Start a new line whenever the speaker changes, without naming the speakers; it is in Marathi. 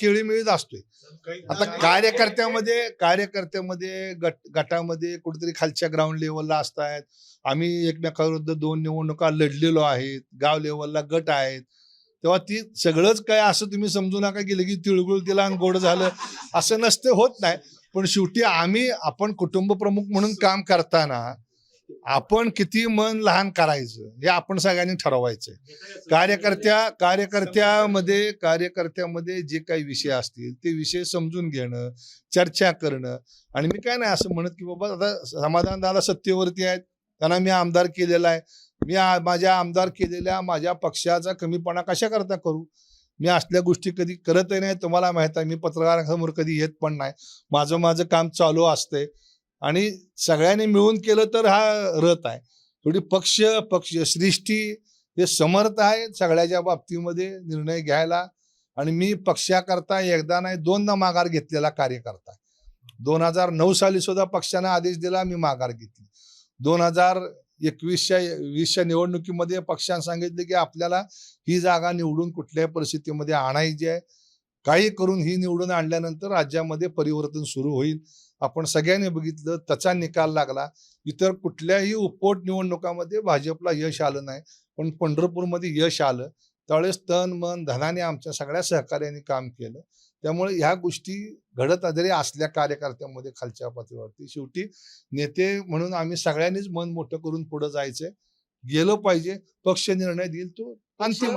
खेळीमेळीत असतोय. आता कार्यकर्त्यामध्ये कार्यकर्त्यामध्ये गट गटामध्ये कुठेतरी खालच्या ग्राउंड लेवलला असतायत. आम्ही एकमेकाविरुद्ध दोन निवडणुका लढलेलो आहेत गाव लेवलला गट आहेत. तेव्हा ती सगळंच काय असं तुम्ही समजू नका की लगेच तिळगुळ तिला गोड झालं. असं नसते होत नाही. पण शेवटी आम्ही आपण कुटुंब प्रमुख म्हणून काम करताना आपण किती मन लहान करायचं हे आपण सगळ्यांनी ठरवायचं कार्यकर्त्या कार्यकर्त्यामध्ये कार्यकर्त्यामध्ये जे काही विषय असतील ते विषय समजून घेणं चर्चा करणं. आणि मी काय नाही असं म्हणत की बाबा आता समाधान दादा सत्तेवरती आहेत. त्यांना मी आमदार केलेला आहे. मी माझ्या आमदार केलेल्या माझ्या पक्षाचा कमीपणा कशा करता करू? मी असल्या गोष्टी कधी करतही नाही. तुम्हाला माहीत आहे मी पत्रकारांसमोर कधी येत पण नाही. माझं माझं काम चालू असतंय. आणि सगळ्यांनी मिळून केलं तर हा रथ आहे. थोडी पक्ष पक्ष सृष्टी हे समर्थ आहे सगळ्याच्या बाबतीमध्ये निर्णय घ्यायला. आणि मी पक्षाकरता एकदा नाही दोनदा माघार घेतलेला कार्यकर्ता दोन हजार नऊ साली सुद्धा पक्षाने आदेश दिला मी माघार घेतली. दोन हजार एकवीसच्या वीसच्या निवडणुकीमध्ये पक्षाने सांगितले की आपल्याला ही जागा निवडून कुठल्याही परिस्थितीमध्ये आणायची आहे. काही करून ही निवडून आणल्यानंतर राज्यामध्ये परिवर्तन सुरू होईल. आपण सगळ्यांनी बघितलं त्याचा निकाल लागला. इतर कुठल्याही उपपोट निवडणुकामध्ये भाजपला यश आलं नाही. पण पंढरपूरमध्ये यश आलं. त्यावेळेस तन मन धनाने आमच्या सगळ्या सहकार्याने काम केलं. त्यामुळे ह्या गोष्टी घडत जरी असल्या कार्यकर्त्यांमध्ये खालच्या पातळीवरती. शेवटी नेते म्हणून आम्ही सगळ्यांनीच मन मोठं करून पुढे जायचंय. गेलं पाहिजे. पक्ष निर्णय देईल तो. अंतिम